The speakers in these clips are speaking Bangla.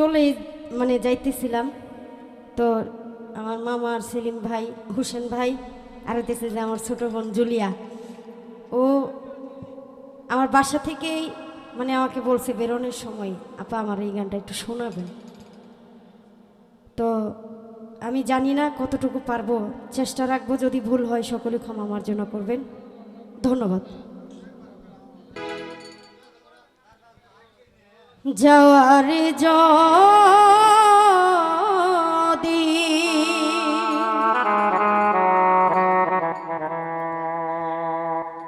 চলে মানে যাইতেছিলাম। তো আমার মামা আর সেলিম ভাই, হুসেন ভাই, আর হইতেছে যে আমার ছোট বোন জুলিয়া। ও আমার বাসা থেকেই মানে আমাকে বলছে, বেরোনোর সময় আপা আমার এই গানটা একটু শোনাবেন। তো আমি জানি না কতটুকু পারব। চেষ্টা রাখব যদি ভুল হয়, সকলে ক্ষমা আমার জন্য করবেন। ধন্যবাদ।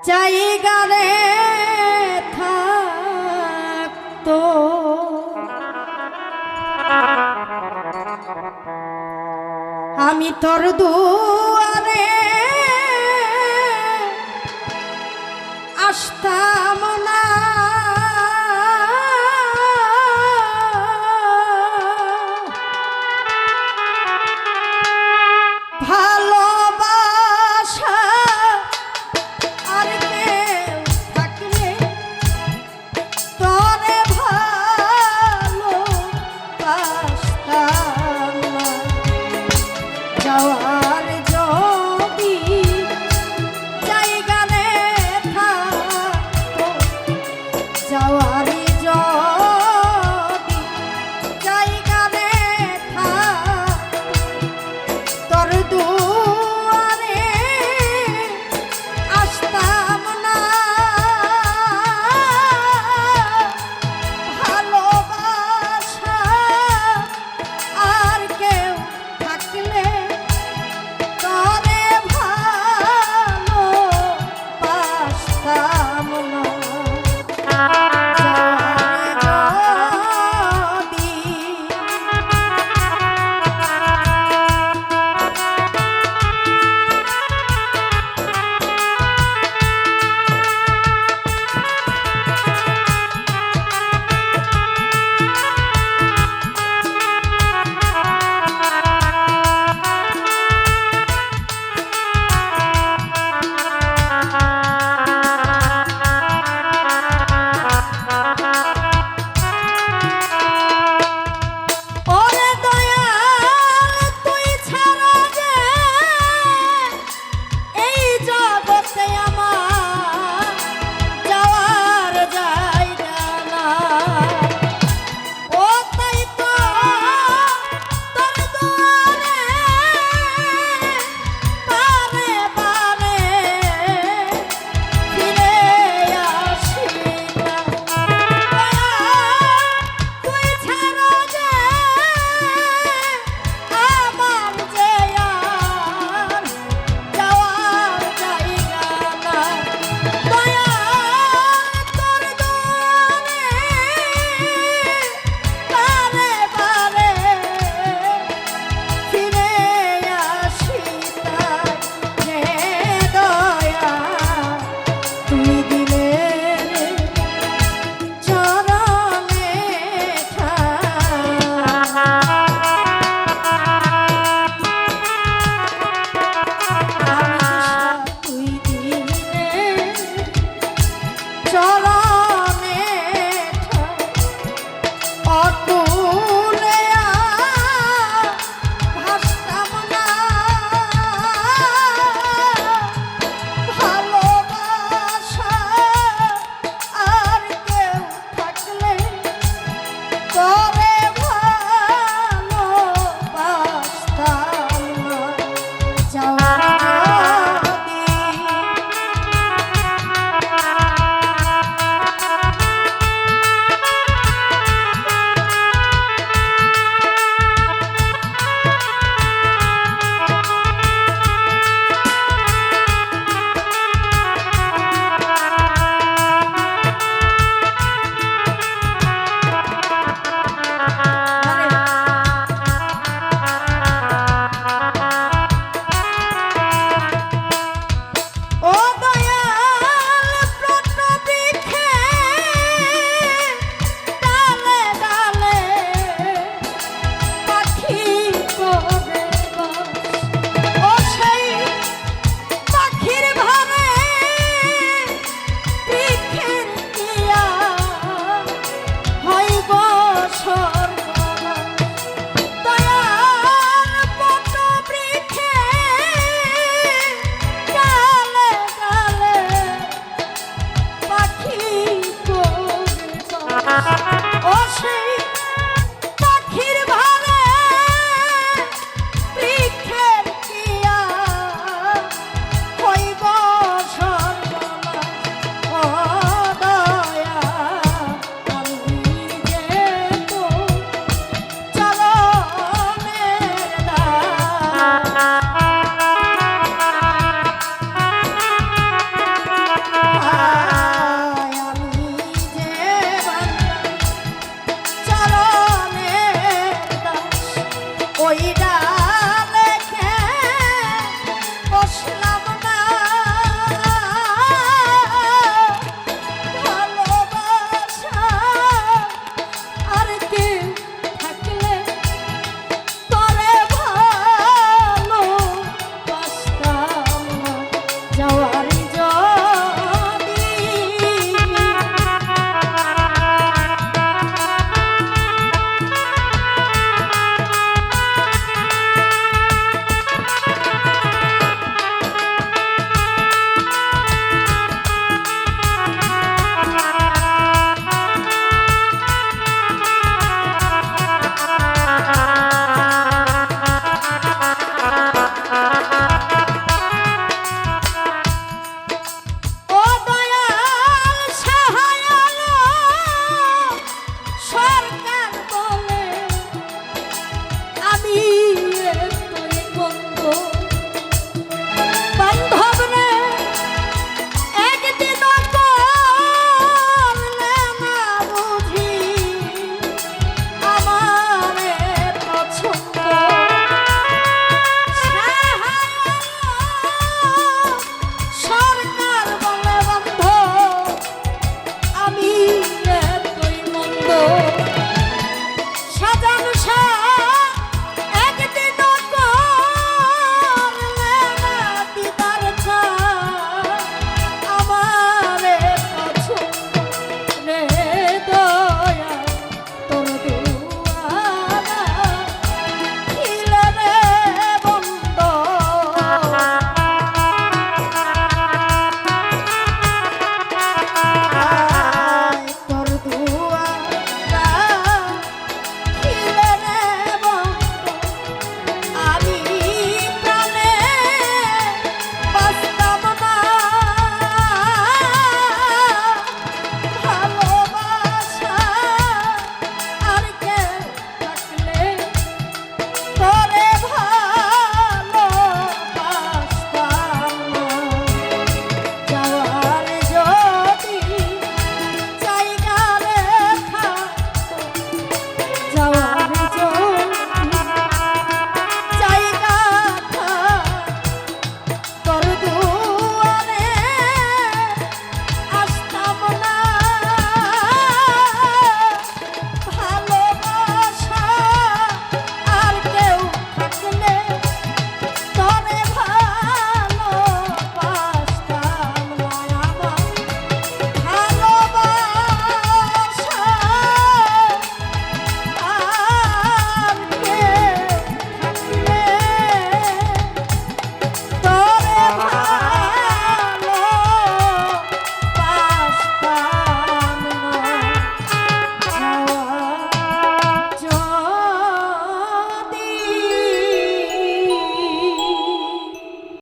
জায়গারে থাকতো। আমি তোর দুয়ারে আসতাম। না